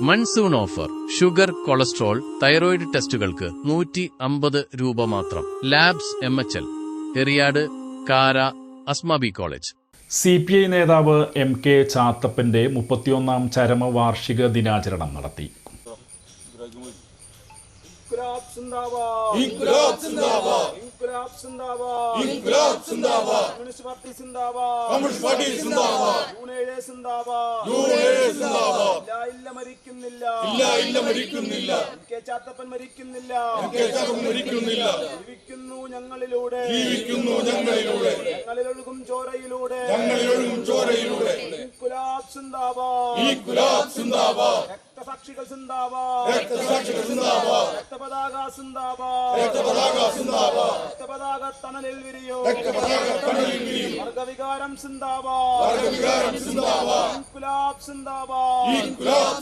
Monsoon offer sugar cholesterol thyroid ടെസ്റ്റുകൾക്ക് നൂറ്റി അമ്പത് രൂപ മാത്രം labs M H L Eriyad Kara Asmabi college C P I നേതാവ് M K ചാത്തപ്പന്റെ മുപ്പത്തിയൊന്നാം ചരമവാർഷിക ദിനാചരണം നടത്തി കമ്മ്യൂണിസ്റ്റ് പാർട്ടി ഇല്ല ഇല്ല മരിക്കുന്നില്ല. ഇല്ല ഇല്ല മരിക്കുന്നില്ല. കെ ചാത്തപ്പൻ മരിക്കുന്നില്ല. കെ ചാത്തപ്പൻ മരിക്കുന്നില്ല. ജീവിക്കുന്നു ഞങ്ങളിലൂടെ. ജീവിക്കുന്നു ഞങ്ങളിലൂടെ. ഞങ്ങളിലൊഴുകും ചോരയിലൂടെ. ഞങ്ങളിലൊഴുകും ചോരയിലൂടെ. ഇൻകുലാബ് സിന്ദാബാദ്. ഇൻകുലാബ് സിന്ദാബാദ്. രക്തസാക്ഷികൾ സിന്ദാബാദ്. രക്തസാക്ഷികൾ സിന്ദാബാദ്. രക്തപതാക സിന്ദാബാദ്. രക്തപതാക സിന്ദാബാദ്. രക്തപതാക തണലിൽ വിരിയോ. രക്തപതാക തണലിൽ വിരിയോ. വർഗവികാരം സിന്ദാബാദ്. ഇൻകുലാബ്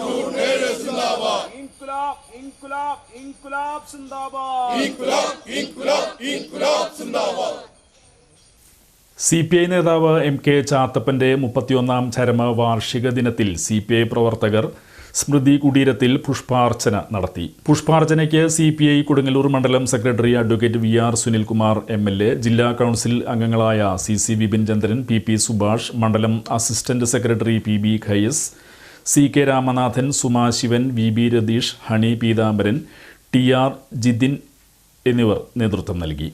ജൂൺ ഏഴ് ഇൻകുലാബ് ഇൻകുലാബ് ഇൻകുലാബ് സി പി ഐ നേതാവ് എം കെ ചാത്തപ്പന്റെ മുപ്പത്തിയൊന്നാം ചരമ വാർഷിക ദിനത്തിൽ സി പി ഐ പ്രവർത്തകർ സ്മൃതി കുടീരത്തിൽ പുഷ്പാർച്ചന നടത്തി. പുഷ്പാർച്ചനയ്ക്ക് സി പി ഐ കൊടുങ്ങല്ലൂർ മണ്ഡലം secretary advocate V R Sunilkumar M L A ജില്ലാ കൗൺസിൽ അംഗങ്ങളായ C C Vipin Chandran P P Subhash മണ്ഡലം assistant secretary P B Khayas C K Ramanathan Suma Shivan V B Ratheesh Honey Peethambaran T R Jithin എന്നിവർ നേതൃത്വം നൽകി.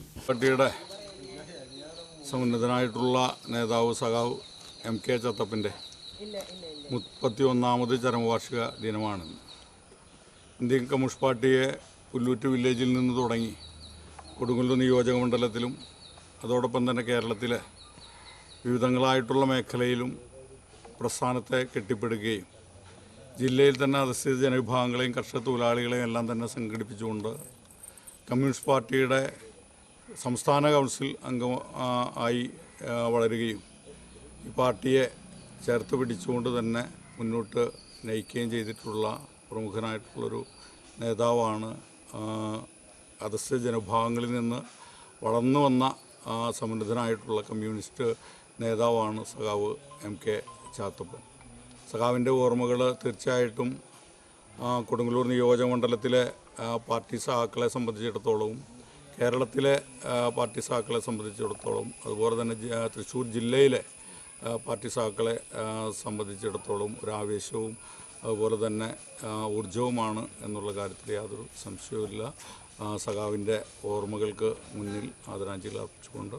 സമുന്നതനായിട്ടുള്ള നേതാവ് സഖാവ് M K ചത്തപ്പിന്റെ മുപ്പത്തി ഒന്നാമത് ചരമവാർഷിക ദിനമാണ്. ഇന്ത്യൻ കമ്മ്യൂണിസ്റ്റ് പാർട്ടിയെ പുല്ലൂറ്റ് വില്ലേജിൽ നിന്ന് തുടങ്ങി കൊടുങ്ങല്ലൂർ നിയോജക മണ്ഡലത്തിലും അതോടൊപ്പം തന്നെ കേരളത്തിലെ വിവിധങ്ങളായിട്ടുള്ള മേഖലയിലും പ്രസ്ഥാനത്തെ കെട്ടിപ്പടുക്കുകയും ജില്ലയിൽ തന്നെ അധസ്ഥിത ജനവിഭാഗങ്ങളെയും കർഷക തൊഴിലാളികളെയും എല്ലാം തന്നെ സംഘടിപ്പിച്ചുകൊണ്ട് കമ്മ്യൂണിസ്റ്റ് പാർട്ടിയുടെ സംസ്ഥാന കൗൺസിൽ അംഗം ആയി വളരുകയും ഈ പാർട്ടിയെ ചേർത്ത് പിടിച്ചുകൊണ്ട് തന്നെ മുന്നോട്ട് നയിക്കുകയും ചെയ്തിട്ടുള്ള പ്രമുഖനായിട്ടുള്ളൊരു നേതാവാണ് അധസ്ഥ ജനവിഭാഗങ്ങളിൽ നിന്ന് വളർന്നു വന്ന സമുന്നതനായിട്ടുള്ള കമ്മ്യൂണിസ്റ്റ് നേതാവാണ് സഖാവ് എം കെ ചാത്തപ്പൻ. സഖാവിന്റെ ഓർമ്മകൾ തീർച്ചയായിട്ടും കൊടുങ്ങല്ലൂർ നിയോജക മണ്ഡലത്തിലെ പാർട്ടി സഹാക്കളെ സംബന്ധിച്ചിടത്തോളവും കേരളത്തിലെ പാർട്ടി സഹാക്കളെ സംബന്ധിച്ചിടത്തോളം അതുപോലെ തന്നെ തൃശ്ശൂർ ജില്ലയിലെ പാർട്ടി സഹാക്കളെ സംബന്ധിച്ചിടത്തോളം ഒരു ആവേശവും അതുപോലെ തന്നെ ഊർജവുമാണ് എന്നുള്ള കാര്യത്തിൽ യാതൊരു സംശയവുമില്ല. സഖാവിന്റെ ഓർമ്മകൾക്ക് മുന്നിൽ ആദരാഞ്ജലി അർപ്പിച്ചുകൊണ്ട്